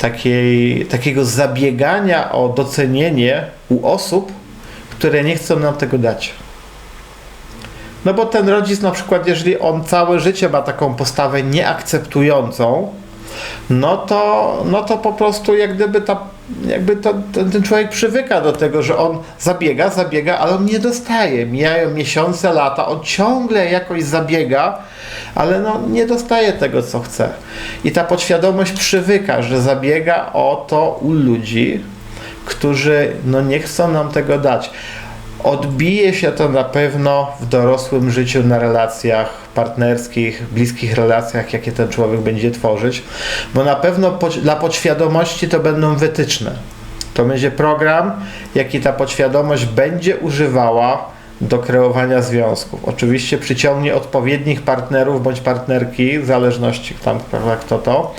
takiej, takiego zabiegania o docenienie u osób, które nie chcą nam tego dać. No bo ten rodzic na przykład, jeżeli on całe życie ma taką postawę nieakceptującą, no to, no to po prostu jak gdyby ta, jakby to, ten, ten człowiek przywyka do tego, że on zabiega, zabiega, ale on nie dostaje. Mijają miesiące, lata, on ciągle jakoś zabiega, ale no nie dostaje tego, co chce. I ta podświadomość przywyka, że zabiega o to u ludzi, którzy no nie chcą nam tego dać. Odbije się to na pewno w dorosłym życiu na relacjach partnerskich, bliskich relacjach, jakie ten człowiek będzie tworzyć, bo na pewno dla podświadomości to będą wytyczne. To będzie program, jaki ta podświadomość będzie używała do kreowania związków. Oczywiście przyciągnie odpowiednich partnerów bądź partnerki, w zależności tam, kto to,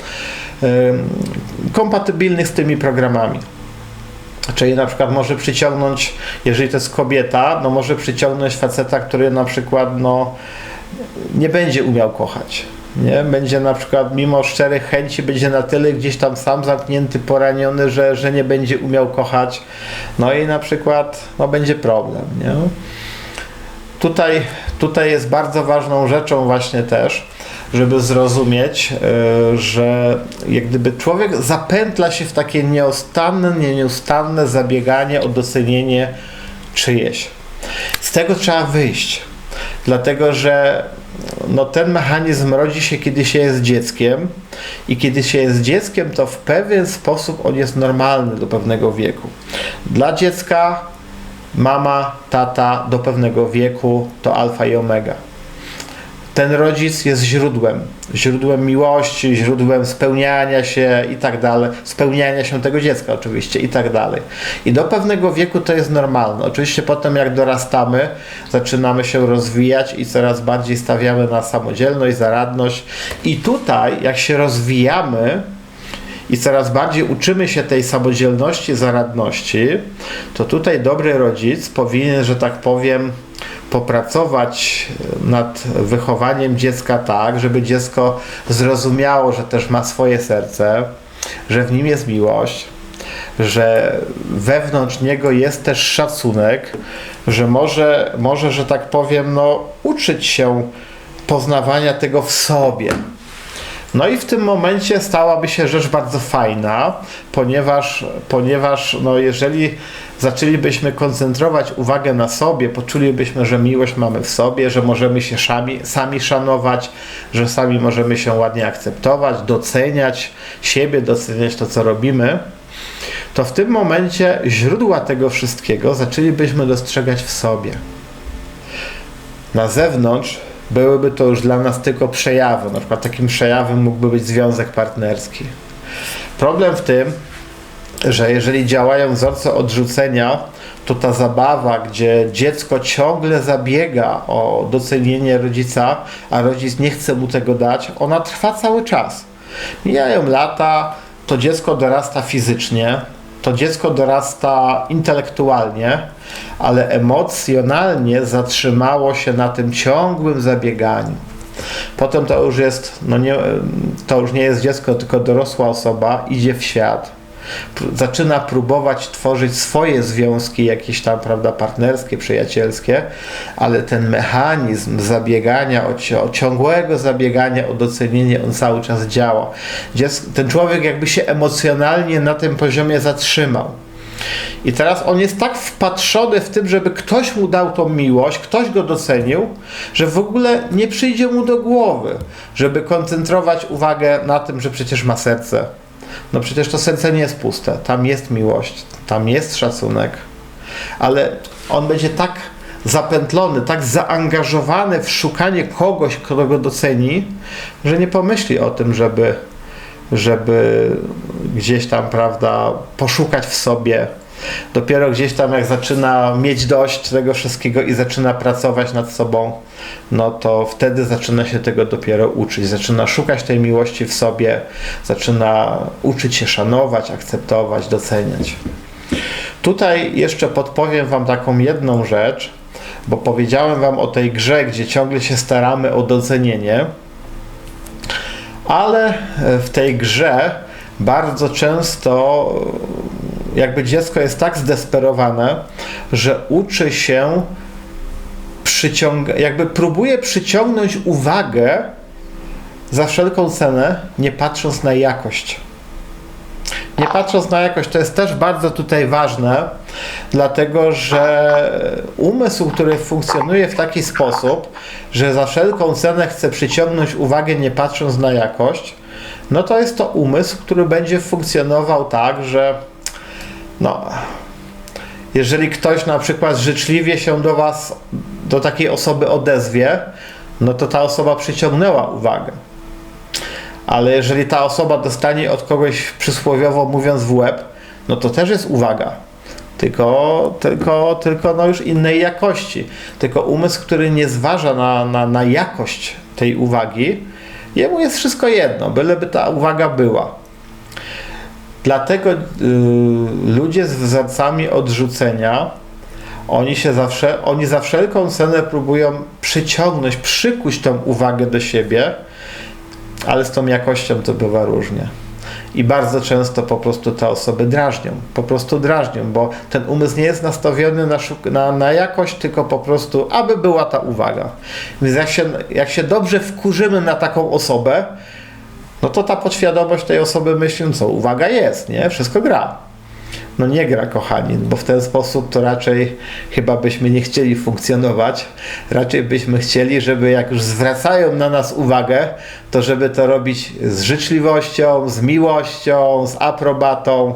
kompatybilnych z tymi programami. Czyli na przykład może przyciągnąć, jeżeli to jest kobieta, no może przyciągnąć faceta, który na przykład no, nie będzie umiał kochać. Nie? Będzie na przykład mimo szczerych chęci, będzie na tyle gdzieś tam sam zamknięty, poraniony, że, że nie będzie umiał kochać. No i na przykład no, będzie problem. Nie? Tutaj, tutaj jest bardzo ważną rzeczą właśnie też, żeby zrozumieć, e, że jak gdyby człowiek zapętla się w takie nieustanne, nieustanne zabieganie o docenienie czyjeś. Z tego trzeba wyjść, dlatego że no, ten mechanizm rodzi się, kiedy się jest dzieckiem i kiedy się jest dzieckiem, to w pewien sposób on jest normalny do pewnego wieku. Dla dziecka mama, tata do pewnego wieku to alfa i omega ten rodzic jest źródłem, źródłem miłości, źródłem spełniania się i tak dalej, spełniania się tego dziecka oczywiście i tak dalej. I do pewnego wieku to jest normalne. Oczywiście potem jak dorastamy, zaczynamy się rozwijać i coraz bardziej stawiamy na samodzielność, zaradność i tutaj jak się rozwijamy, i coraz bardziej uczymy się tej samodzielności, zaradności, to tutaj dobry rodzic powinien, że tak powiem, popracować nad wychowaniem dziecka tak, żeby dziecko zrozumiało, że też ma swoje serce, że w nim jest miłość, że wewnątrz niego jest też szacunek, że może, może że tak powiem, no, uczyć się poznawania tego w sobie. No i w tym momencie stałaby się rzecz bardzo fajna, ponieważ, ponieważ no jeżeli zaczęlibyśmy koncentrować uwagę na sobie, poczulibyśmy, że miłość mamy w sobie, że możemy się sami, sami szanować, że sami możemy się ładnie akceptować, doceniać siebie, doceniać to, co robimy, to w tym momencie źródła tego wszystkiego zaczęlibyśmy dostrzegać w sobie. Na zewnątrz byłyby to już dla nas tylko przejawy. Na przykład takim przejawem mógłby być związek partnerski. Problem w tym, że jeżeli działają wzorce odrzucenia, to ta zabawa, gdzie dziecko ciągle zabiega o docenienie rodzica, a rodzic nie chce mu tego dać, ona trwa cały czas. Mijają lata, to dziecko dorasta fizycznie, to dziecko dorasta intelektualnie, ale emocjonalnie zatrzymało się na tym ciągłym zabieganiu. Potem to już jest, no nie, to już nie jest dziecko, tylko dorosła osoba, idzie w świat zaczyna próbować tworzyć swoje związki, jakieś tam, prawda, partnerskie, przyjacielskie, ale ten mechanizm zabiegania, o, ciągłego zabiegania o docenienie, on cały czas działa. Ten człowiek jakby się emocjonalnie na tym poziomie zatrzymał. I teraz on jest tak wpatrzony w tym, żeby ktoś mu dał tą miłość, ktoś go docenił, że w ogóle nie przyjdzie mu do głowy, żeby koncentrować uwagę na tym, że przecież ma serce, no przecież to serce nie jest puste. Tam jest miłość, tam jest szacunek, ale on będzie tak zapętlony, tak zaangażowany w szukanie kogoś, kto go doceni, że nie pomyśli o tym, żeby, żeby gdzieś tam, prawda, poszukać w sobie Dopiero gdzieś tam jak zaczyna mieć dość tego wszystkiego i zaczyna pracować nad sobą, no to wtedy zaczyna się tego dopiero uczyć. Zaczyna szukać tej miłości w sobie, zaczyna uczyć się szanować, akceptować, doceniać. Tutaj jeszcze podpowiem Wam taką jedną rzecz, bo powiedziałem Wam o tej grze, gdzie ciągle się staramy o docenienie, ale w tej grze bardzo często jakby dziecko jest tak zdesperowane, że uczy się przyciąga, jakby próbuje przyciągnąć uwagę za wszelką cenę, nie patrząc na jakość. Nie patrząc na jakość, to jest też bardzo tutaj ważne, dlatego że umysł, który funkcjonuje w taki sposób, że za wszelką cenę chce przyciągnąć uwagę, nie patrząc na jakość, no to jest to umysł, który będzie funkcjonował tak, że no, jeżeli ktoś na przykład życzliwie się do Was, do takiej osoby odezwie, no to ta osoba przyciągnęła uwagę. Ale jeżeli ta osoba dostanie od kogoś przysłowiowo mówiąc w łeb, no to też jest uwaga. Tylko, tylko, tylko no już innej jakości. Tylko umysł, który nie zważa na, na, na jakość tej uwagi, jemu jest wszystko jedno, byleby ta uwaga była. Dlatego y, ludzie z wzorcami odrzucenia, oni się zawsze, oni za wszelką cenę próbują przyciągnąć, przykuć tą uwagę do siebie, ale z tą jakością to bywa różnie. I bardzo często po prostu te osoby drażnią, po prostu drażnią, bo ten umysł nie jest nastawiony na, na, na jakość, tylko po prostu, aby była ta uwaga. Więc jak się, jak się dobrze wkurzymy na taką osobę, no to ta podświadomość tej osoby myśli, co, uwaga jest, nie? Wszystko gra. No nie gra, kochani, bo w ten sposób to raczej chyba byśmy nie chcieli funkcjonować. Raczej byśmy chcieli, żeby jak już zwracają na nas uwagę, to żeby to robić z życzliwością, z miłością, z aprobatą.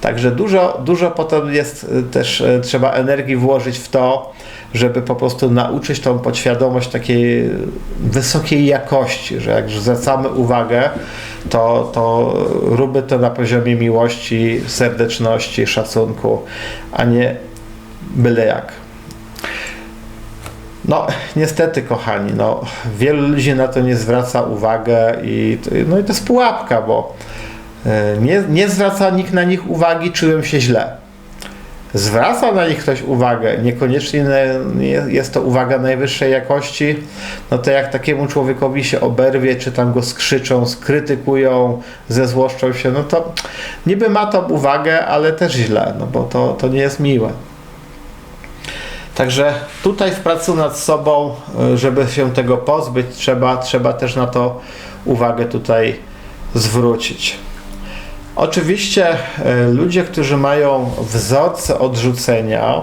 Także dużo, dużo potem jest y, też y, trzeba energii włożyć w to, żeby po prostu nauczyć tą podświadomość takiej wysokiej jakości, że jak zwracamy uwagę, to, to róbmy to na poziomie miłości, serdeczności, szacunku, a nie byle jak. No, niestety, kochani, no, wielu ludzi na to nie zwraca uwagę i, no i to jest pułapka, bo e, nie, nie zwraca nikt na nich uwagi, czułem się źle zwraca na nich ktoś uwagę, niekoniecznie jest to uwaga najwyższej jakości, no to jak takiemu człowiekowi się oberwie, czy tam go skrzyczą, skrytykują, zezłoszczą się, no to niby ma tą uwagę, ale też źle, no bo to, to nie jest miłe. Także tutaj w pracy nad sobą, żeby się tego pozbyć, trzeba, trzeba też na to uwagę tutaj zwrócić. Oczywiście e, ludzie, którzy mają wzorce odrzucenia,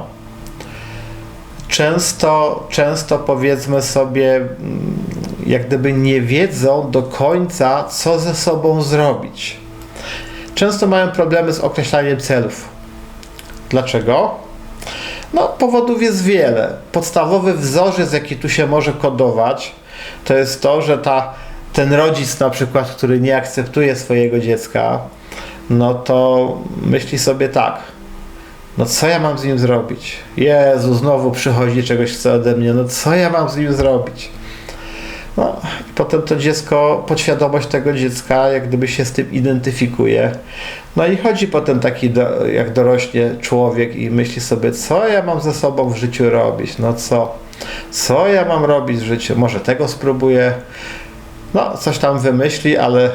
często, często powiedzmy sobie, mm, jak gdyby nie wiedzą do końca, co ze sobą zrobić. Często mają problemy z określaniem celów. Dlaczego? No, powodów jest wiele. Podstawowy wzorzec, jaki tu się może kodować, to jest to, że ta, ten rodzic, na przykład, który nie akceptuje swojego dziecka, no to myśli sobie tak, no co ja mam z nim zrobić? Jezu, znowu przychodzi, czegoś chce ode mnie, no co ja mam z nim zrobić? No, i potem to dziecko, podświadomość tego dziecka, jak gdyby się z tym identyfikuje. No i chodzi potem taki, do, jak dorośnie człowiek i myśli sobie, co ja mam ze sobą w życiu robić? No co? Co ja mam robić w życiu? Może tego spróbuję? No, coś tam wymyśli, ale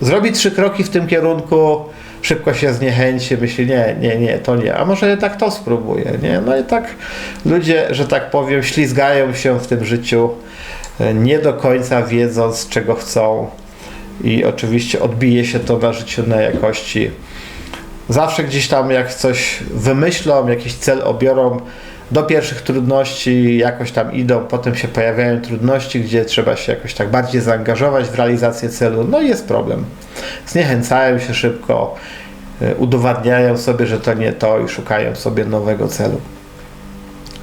zrobi trzy kroki w tym kierunku, szybko się zniechęci, myśli, nie, nie, nie, to nie, a może tak to spróbuję, nie? No i tak ludzie, że tak powiem, ślizgają się w tym życiu, e, nie do końca wiedząc, czego chcą i oczywiście odbije się to na życiu na jakości. Zawsze gdzieś tam jak coś wymyślą, jakiś cel obiorą, do pierwszych trudności jakoś tam idą, potem się pojawiają trudności, gdzie trzeba się jakoś tak bardziej zaangażować w realizację celu, no i jest problem. Zniechęcają się szybko, y, udowadniają sobie, że to nie to i szukają sobie nowego celu.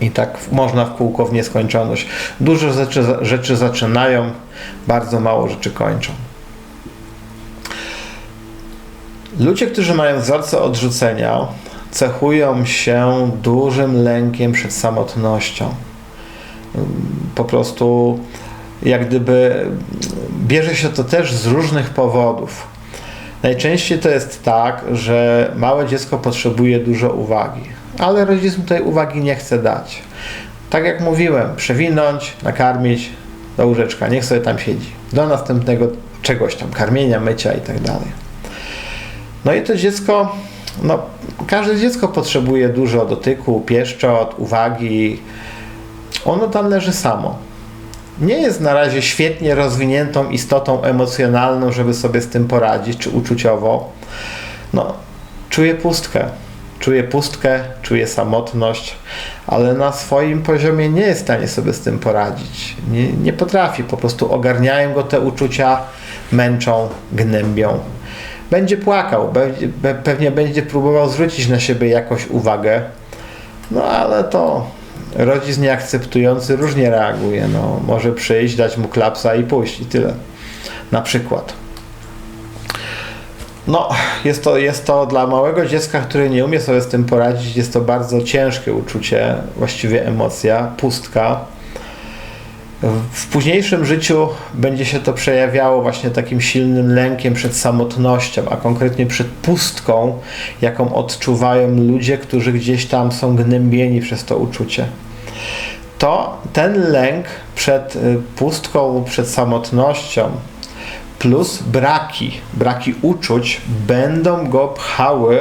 I tak można w kółko w nieskończoność. Dużo rzeczy, rzeczy zaczynają, bardzo mało rzeczy kończą. Ludzie, którzy mają wzorce odrzucenia, cechują się dużym lękiem przed samotnością. Po prostu jak gdyby bierze się to też z różnych powodów. Najczęściej to jest tak, że małe dziecko potrzebuje dużo uwagi, ale rodzic mu tej uwagi nie chce dać. Tak jak mówiłem, przewinąć, nakarmić do łóżeczka, niech sobie tam siedzi. Do następnego czegoś tam, karmienia, mycia i tak dalej. No i to dziecko, no, każde dziecko potrzebuje dużo dotyku, pieszczot, uwagi. Ono tam leży samo. Nie jest na razie świetnie rozwiniętą istotą emocjonalną, żeby sobie z tym poradzić, czy uczuciowo. No, czuje pustkę. Czuje pustkę, czuje samotność, ale na swoim poziomie nie jest w stanie sobie z tym poradzić. Nie, nie potrafi, po prostu ogarniają go te uczucia, męczą, gnębią. Będzie płakał, pe- pewnie będzie próbował zwrócić na siebie jakąś uwagę, no ale to rodzic nieakceptujący różnie reaguje. No, może przyjść, dać mu klapsa i pójść i tyle. Na przykład. No, jest to, jest to dla małego dziecka, które nie umie sobie z tym poradzić, jest to bardzo ciężkie uczucie, właściwie emocja, pustka. W późniejszym życiu będzie się to przejawiało właśnie takim silnym lękiem przed samotnością, a konkretnie przed pustką, jaką odczuwają ludzie, którzy gdzieś tam są gnębieni przez to uczucie. To ten lęk przed y, pustką, przed samotnością, plus braki, braki uczuć będą go pchały,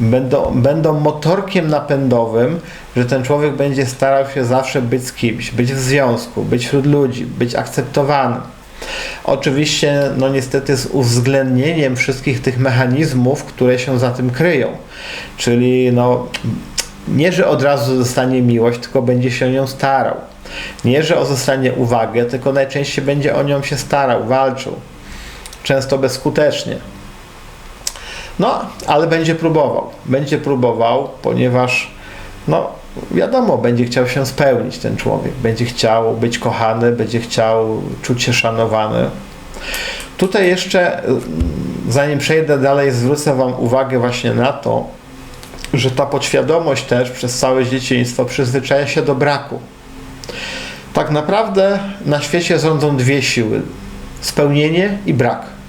będą, będą motorkiem napędowym, że ten człowiek będzie starał się zawsze być z kimś, być w związku, być wśród ludzi, być akceptowany. Oczywiście, no niestety z uwzględnieniem wszystkich tych mechanizmów, które się za tym kryją. Czyli no, nie, że od razu zostanie miłość, tylko będzie się nią starał. Nie, że o zostanie uwagę, tylko najczęściej będzie o nią się starał, walczył. Często bezskutecznie. No, ale będzie próbował. Będzie próbował, ponieważ, no, wiadomo, będzie chciał się spełnić ten człowiek. Będzie chciał być kochany, będzie chciał czuć się szanowany. Tutaj jeszcze, y, zanim przejdę dalej, zwrócę Wam uwagę właśnie na to, że ta podświadomość też przez całe dzieciństwo przyzwyczaja się do braku. Tak naprawdę na świecie rządzą dwie siły: spełnienie i brak.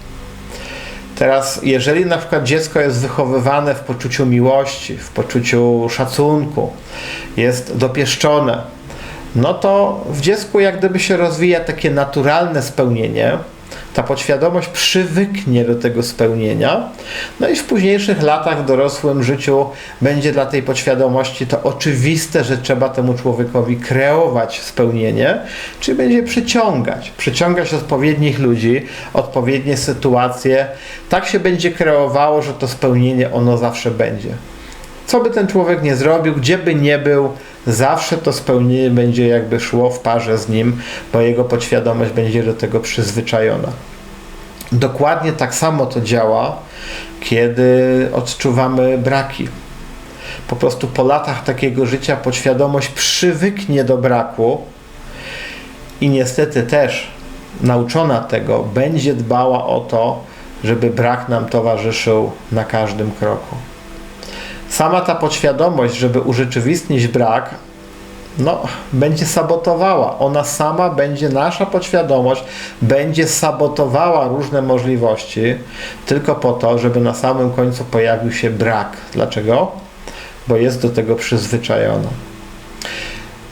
Teraz, jeżeli na przykład dziecko jest wychowywane w poczuciu miłości, w poczuciu szacunku, jest dopieszczone, no to w dziecku jak gdyby się rozwija takie naturalne spełnienie, ta podświadomość przywyknie do tego spełnienia, no i w późniejszych latach w dorosłym życiu będzie dla tej podświadomości to oczywiste, że trzeba temu człowiekowi kreować spełnienie, czyli będzie przyciągać, przyciągać odpowiednich ludzi, odpowiednie sytuacje, tak się będzie kreowało, że to spełnienie ono zawsze będzie. Co by ten człowiek nie zrobił, gdzie by nie był, zawsze to spełnienie będzie jakby szło w parze z nim, bo jego podświadomość będzie do tego przyzwyczajona. Dokładnie tak samo to działa, kiedy odczuwamy braki. Po prostu po latach takiego życia podświadomość przywyknie do braku i niestety też nauczona tego będzie dbała o to, żeby brak nam towarzyszył na każdym kroku sama ta podświadomość, żeby urzeczywistnić brak, no, będzie sabotowała. Ona sama będzie, nasza podświadomość będzie sabotowała różne możliwości tylko po to, żeby na samym końcu pojawił się brak. Dlaczego? Bo jest do tego przyzwyczajona.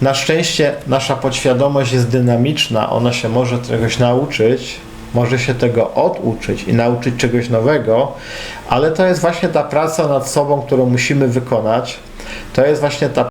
Na szczęście nasza podświadomość jest dynamiczna, ona się może czegoś nauczyć, może się tego oduczyć i nauczyć czegoś nowego, ale to jest właśnie ta praca nad sobą, którą musimy wykonać. To jest właśnie ta